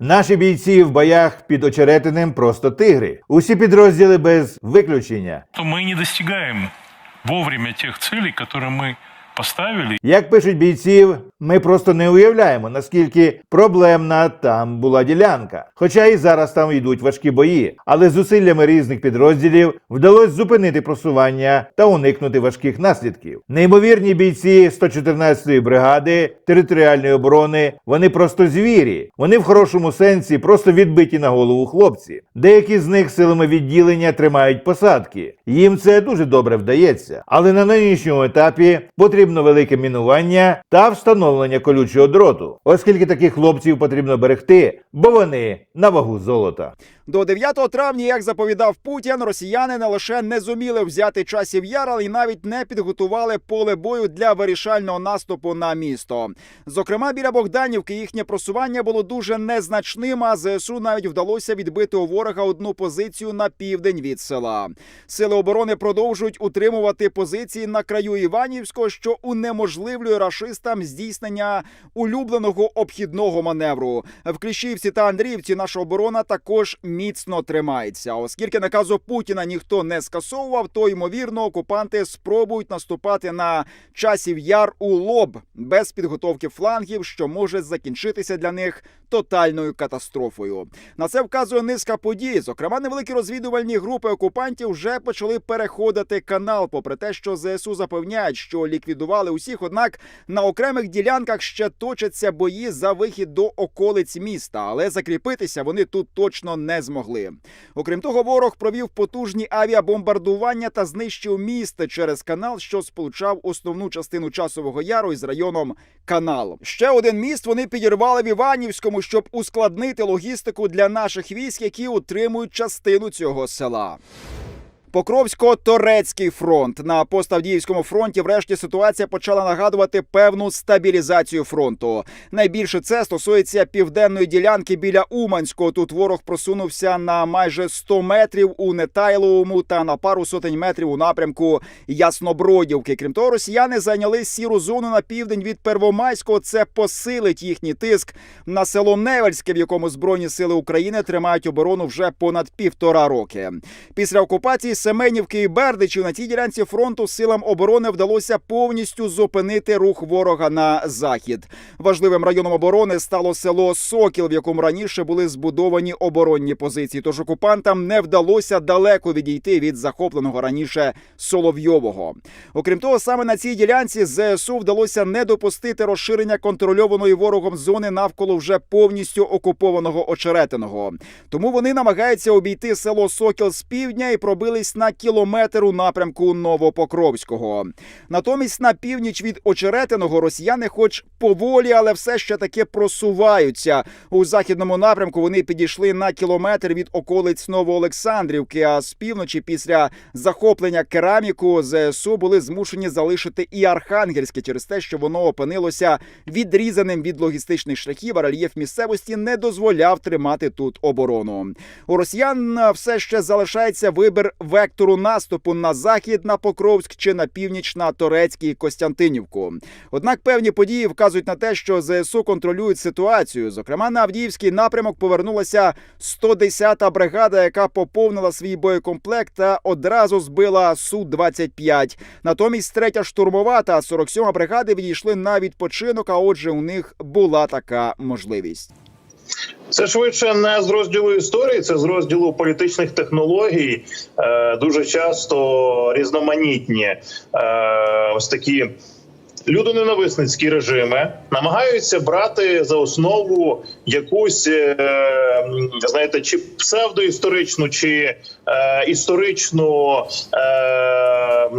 Наші бійці в боях під очеретинем просто тигри. Усі підрозділи без виключення. то мы не достигаем вовремя тех целей, которые мы поставили. Як пишуть бійців, ми просто не уявляємо, наскільки проблемна там була ділянка. Хоча і зараз там йдуть важкі бої, але зусиллями різних підрозділів вдалося зупинити просування та уникнути важких наслідків. Неймовірні бійці 114-ї бригади територіальної оборони, вони просто звірі. Вони в хорошому сенсі просто відбиті на голову хлопці. Деякі з них силами відділення тримають посадки. Їм це дуже добре вдається. Але на нинішньому етапі потрібно велике мінування та встановлення колючого дроту, оскільки таких хлопців потрібно берегти, бо вони на вагу золота. До 9 травня, як заповідав Путін, росіяни не лише не зуміли взяти часів яр, але й навіть не підготували поле бою для вирішального наступу на місто. Зокрема, біля Богданівки їхнє просування було дуже незначним. А ЗСУ навіть вдалося відбити у ворога одну позицію на південь від села. Сили оборони продовжують утримувати позиції на краю Іванівського, що унеможливлює рашистам здійснення улюбленого обхідного маневру. В Кліщівці та Андріївці наша оборона також міцно тримається. Оскільки наказу Путіна ніхто не скасовував, то ймовірно окупанти спробують наступати на часів яр у лоб без підготовки флангів, що може закінчитися для них тотальною катастрофою. На це вказує низка подій. Зокрема, невеликі розвідувальні групи окупантів вже почали переходити канал, попри те, що ЗСУ запевняють, що ліквідували усіх. Однак на окремих ділянках ще точаться бої за вихід до околиць міста, але закріпитися вони тут точно не змогли. Окрім того, ворог провів потужні авіабомбардування та знищив міст через канал, що сполучав основну частину часового яру із районом Канал. Ще один міст вони підірвали в Іванівському, щоб ускладнити логістику для наших військ, які утримують частину цього села. Покровсько-Торецький фронт на поставдіївському фронті. Врешті ситуація почала нагадувати певну стабілізацію фронту. Найбільше це стосується південної ділянки біля Уманського. Тут ворог просунувся на майже 100 метрів у Нетайловому та на пару сотень метрів у напрямку Яснобродівки. Крім того, росіяни зайняли сіру зону на південь від Первомайського. Це посилить їхній тиск на село Невельське, в якому збройні сили України тримають оборону вже понад півтора роки. Після окупації Семенівки і Бердичів на цій ділянці фронту силам оборони вдалося повністю зупинити рух ворога на захід. Важливим районом оборони стало село Сокіл, в якому раніше були збудовані оборонні позиції. Тож окупантам не вдалося далеко відійти від захопленого раніше Соловйового. Окрім того, саме на цій ділянці ЗСУ вдалося не допустити розширення контрольованої ворогом зони навколо вже повністю окупованого очеретиного. Тому вони намагаються обійти село Сокіл з півдня і пробились на кілометр у напрямку Новопокровського. Натомість на північ від очеретиного росіяни, хоч поволі, але все ще таки просуваються у західному напрямку. Вони підійшли на кілометр від околиць Новоолександрівки. А з півночі, після захоплення кераміку, ЗСУ були змушені залишити і Архангельське через те, що воно опинилося відрізаним від логістичних шляхів. а Рельєф місцевості не дозволяв тримати тут оборону. У росіян все ще залишається вибір вектору наступу на захід на Покровськ чи на північ на Торецький Костянтинівку. Однак певні події вказують на те, що ЗСУ контролюють ситуацію. Зокрема, на Авдіївський напрямок повернулася 110-та бригада, яка поповнила свій боєкомплект та одразу збила су 25 Натомість третя штурмова та 47-ма бригади відійшли на відпочинок. А отже, у них була така можливість. Це швидше не з розділу історії, це з розділу політичних технологій. Е, дуже часто різноманітні е, ось такі людоненависницькі режими намагаються брати за основу якусь е, знаєте, чи псевдоісторичну, чи е, історичну е,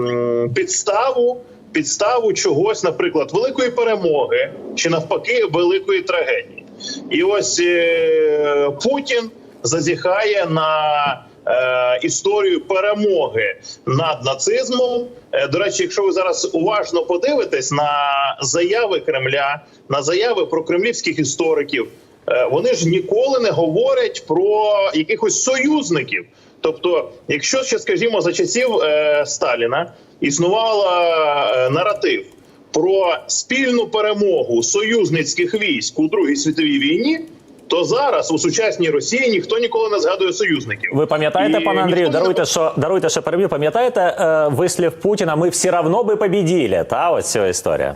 підставу. Підставу чогось, наприклад, великої перемоги чи навпаки великої трагедії. І ось е, Путін зазіхає на е, історію перемоги над нацизмом. Е, до речі, якщо ви зараз уважно подивитесь на заяви Кремля, на заяви про кремлівських істориків, вони ж ніколи не говорять про якихось союзників. Тобто, якщо ще скажімо за часів Сталіна існувала наратив про спільну перемогу союзницьких військ у Другій світовій війні, то зараз у сучасній Росії ніхто ніколи не згадує союзників. Ви пам'ятаєте, пане Андрію, ніхто не даруйте, що даруйте, що переб'ю. Пам'ятаєте е, вислів Путіна? Ми всі равно би побіділи, Та ось ця історія.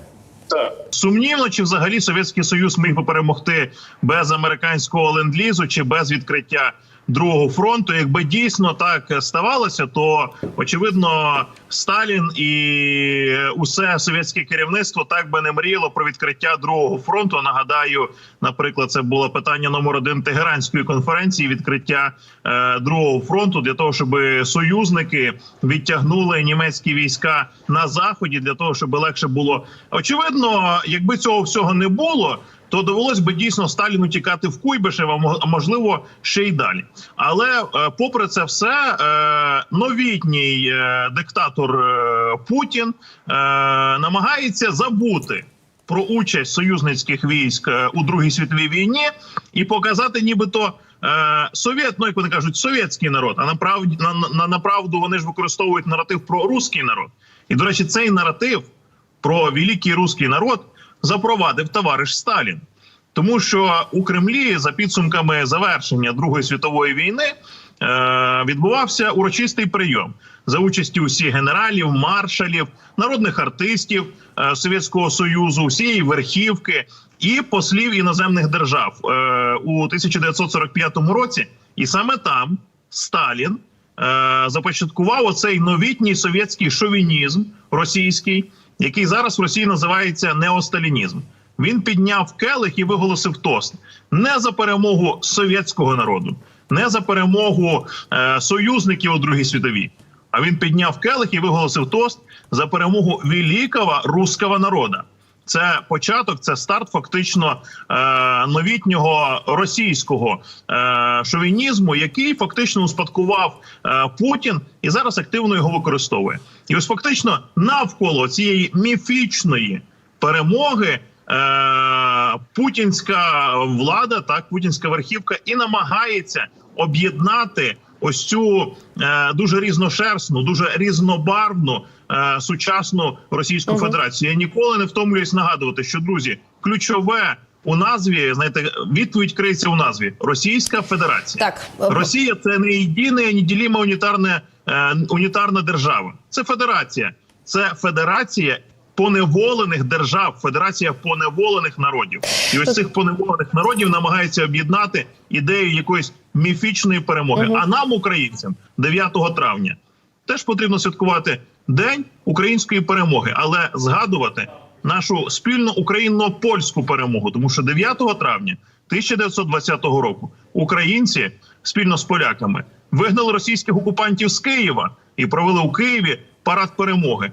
Так. Сумнівно, чи взагалі Совєтський Союз міг би перемогти без американського ленд-лізу чи без відкриття другого фронту. Якби дійсно так ставалося, то очевидно Сталін і усе совєтське керівництво так би не мріяло про відкриття другого фронту. Нагадаю, наприклад, це було питання номер один Тегеранської конференції відкриття е, другого фронту для того, щоб союзники відтягнули німецькі війська на заході для того, щоб легше було очевидно, якби цього всього не було. То довелось би дійсно Сталіну тікати в Куйбишев, а мо- можливо ще й далі. Але е, попри це все, е, новітній е, диктатор Путін намагається забути про участь союзницьких військ у Другій світовій війні і показати, нібито е, совєт, ну як вони кажуть, совєтський народ. А направді на, на, на правду вони ж використовують наратив про руський народ. І до речі, цей наратив про великий руський народ запровадив товариш Сталін. Тому що у Кремлі за підсумками завершення Другої світової війни е, відбувався урочистий прийом за участі усіх генералів, маршалів, народних артистів е, Совєтського Союзу, всієї верхівки і послів іноземних держав е, у 1945 році. І саме там Сталін започаткував оцей новітній совєтський шовінізм російський, який зараз в Росії називається неосталінізм. Він підняв келих і виголосив тост не за перемогу совєтського народу, не за перемогу е, союзників у Другій світовій. А він підняв келих і виголосив тост за перемогу великого руського народу. Це початок, це старт фактично е, новітнього російського е, шовінізму, який фактично успадкував е, Путін і зараз активно його використовує. І ось фактично навколо цієї міфічної перемоги. Путінська влада, так путінська верхівка, і намагається об'єднати ось цю дуже різношерстну, дуже різнобарвну е, сучасну Російську Федерацію. Я ніколи не втомлююсь нагадувати, що друзі, ключове у назві знаєте, відповідь криється у назві Російська Федерація. Так, Росія це не єдина неділіма унітарна, е, унітарна держава. Це федерація. Це федерація поневолених держав, федерація поневолених народів. І ось цих поневолених народів намагаються об'єднати ідею якоїсь міфічної перемоги. А нам, українцям, 9 травня, теж потрібно святкувати день української перемоги, але згадувати нашу спільну україно-польську перемогу, тому що 9 травня 1920 року українці спільно з поляками вигнали російських окупантів з Києва і провели у Києві парад перемоги.